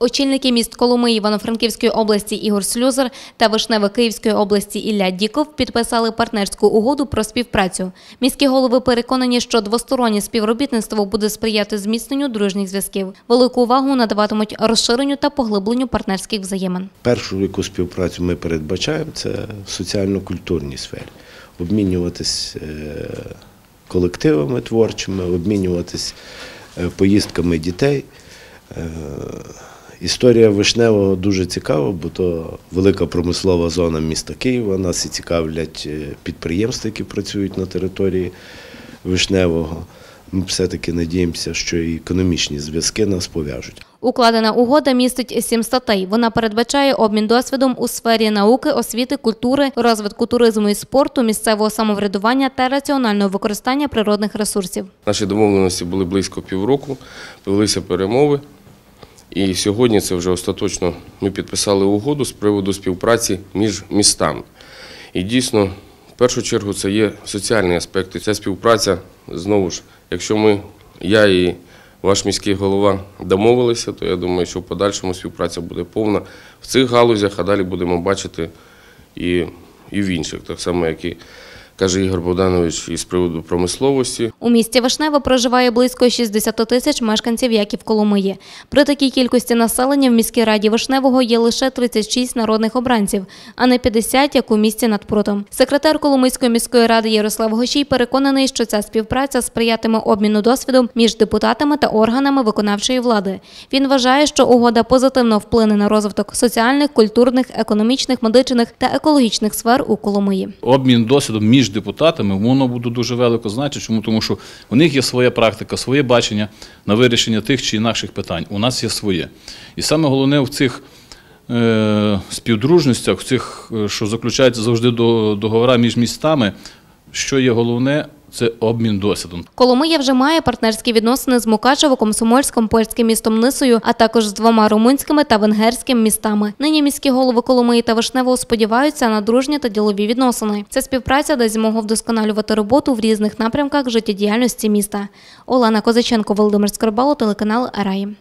Очільники міст Коломи Івано-Франківської області Ігор Слюзар та Вишневе Київської області Ілля Діков підписали партнерську угоду про співпрацю. Міські голови переконані, що двостороннє співробітництво буде сприяти зміцненню дружніх зв'язків. Велику увагу надаватимуть розширенню та поглибленню партнерських взаємин. Першу яку співпрацю ми передбачаємо, це в соціально-культурній сфері. Обмінюватись е, колективами творчими, обмінюватись е, поїздками дітей. Історія Вишневого дуже цікава, бо то велика промислова зона міста Києва. Нас і цікавлять е, підприємства, які працюють на території Вишневого. Ми все-таки надіємося, що і економічні зв'язки нас пов'яжуть. Укладена угода містить сім статей. Вона передбачає обмін досвідом у сфері науки, освіти, культури, розвитку туризму і спорту, місцевого самоврядування та раціонального використання природних ресурсів. Наші домовленості були близько півроку, велися перемови. І сьогодні це вже остаточно ми підписали угоду з приводу співпраці між містами. І дійсно, в першу чергу, це є соціальні аспекти. Ця співпраця, знову ж, якщо ми, я і ваш міський голова домовилися, то я думаю, що в подальшому співпраця буде повна в цих галузях, а далі будемо бачити і, і в інших, так само, як і каже Ігор Богданович, і з приводу промисловості. У місті Вишневе проживає близько 60 тисяч мешканців, як і в Коломиї. При такій кількості населення в міській раді Вишневого є лише 36 народних обранців, а не 50, як у місті над Прутом. Секретар Коломийської міської ради Ярослав Гощій переконаний, що ця співпраця сприятиме обміну досвідом між депутатами та органами виконавчої влади. Він вважає, що угода позитивно вплине на розвиток соціальних, культурних, економічних, медичних та екологічних сфер у Коломиї. обмін досвідом між депутатами, воно буде дуже велико значити. Чому? Тому що у них є своя практика, своє бачення на вирішення тих чи інакших питань. У нас є своє. І саме головне в цих е, співдружностях, в цих, е, що заключаються завжди до договори між містами, що є головне, це обмін досвідом. Коломия вже має партнерські відносини з Мукачево, Комсомольськом, польським містом Нисою, а також з двома румунськими та венгерськими містами. Нині міські голови Коломиї та Вишневого сподіваються на дружні та ділові відносини. Ця співпраця дасть змогу вдосконалювати роботу в різних напрямках життєдіяльності міста. Олена Козаченко, Володимир Скорбало, телеканал Раї.